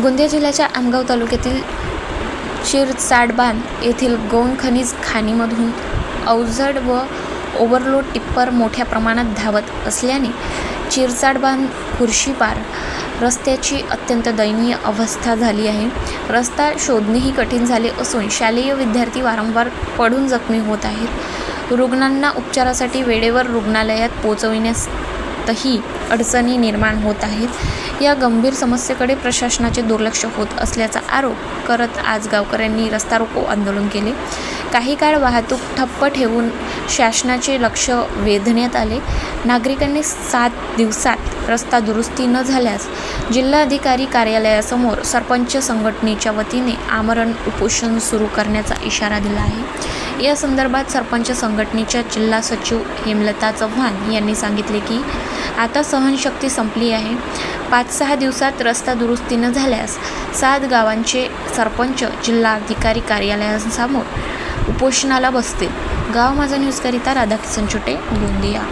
गोंदिया जिल्ह्याच्या आमगाव तालुक्यातील चिरचाडबांध येथील गौण खनिज खाणीमधून अवजड व ओव्हरलोड टिप्पर मोठ्या प्रमाणात धावत असल्याने चिरचाडबांध खुर्शीपार रस्त्याची अत्यंत दयनीय अवस्था झाली आहे. रस्ता शोधणेही कठीण झाले असून शालेय विद्यार्थी वारंवार पडून जखमी होत आहेत. रुग्णांना उपचारासाठी वेळेवर रुग्णालयात पोचविण्यास पोहोचविण्यातही अडचणी निर्माण होत आहेत. या गंभीर समस्येकडे प्रशासनाचे दुर्लक्ष होत असल्याचा आरोप करत आज गावकऱ्यांनी रस्ता रोको आंदोलन केले. काही काळ वाहतूक ठप्प ठेवून शासनाचे लक्ष वेधण्यात आले. नागरिकांनी सात दिवसात रस्ता दुरुस्ती न झाल्यास जिल्हाधिकारी कार्यालयासमोर सरपंच संघटनेच्या वतीने आमरण उपोषण सुरू करण्याचा इशारा दिला आहे. या संदर्भात सरपंच संघटनेच्या जिल्हा सचिव हेमलता चव्हाण यांनी सांगितले की आता सहनशक्ती संपली आहे. पाच सहा दिवसात रस्ता दुरुस्ती न झाल्यास सात गावांचे सरपंच जिल्हाधिकारी कार्यालयासमोर उपोषणाला बसतील. गाव माझा न्यूजकरिता राधाकिसन छोटे गोंदिया.